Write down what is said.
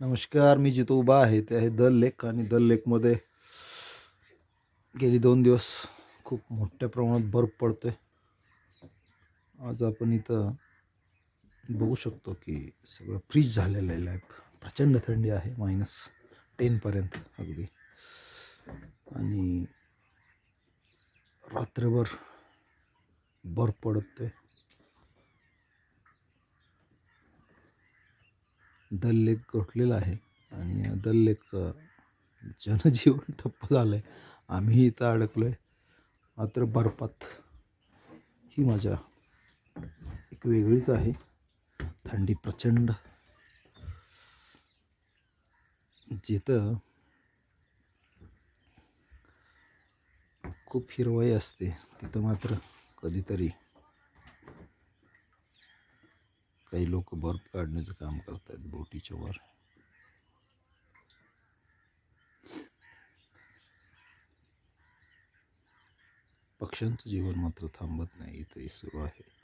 नमस्कार मी जिथं उभा आहे ते आहे दल लेक आणि दल लेकमध्ये गेली दोन दिवस खूप मोठ्या प्रमाणात बर्फ पडतो आहे आज आपण इथं बघू शकतो की सगळं फ्रीज झालेलं आहे लॅब प्रचंड थंडी आहे मायनस टेनपर्यंत अगदी. आणि रात्रभर बर्फ पडतोय. दल लेक गोठलेला आहे आणि दल लेकचं जनजीवन ठप्प झालं आहे आम्ही इथं अडकलो आहे मात्र बर्फात ही मजा एक वेगळीच आहे. थंडी प्रचंड. जिथं खूप हिरवाई असते तिथं मात्र कधीतरी काही लोक बर्फ काढण्याचं काम करत आहेत बोटीच्या वर. पक्ष्यांचं जीवन मात्र थांबत नाही इथंही सुरू आहे.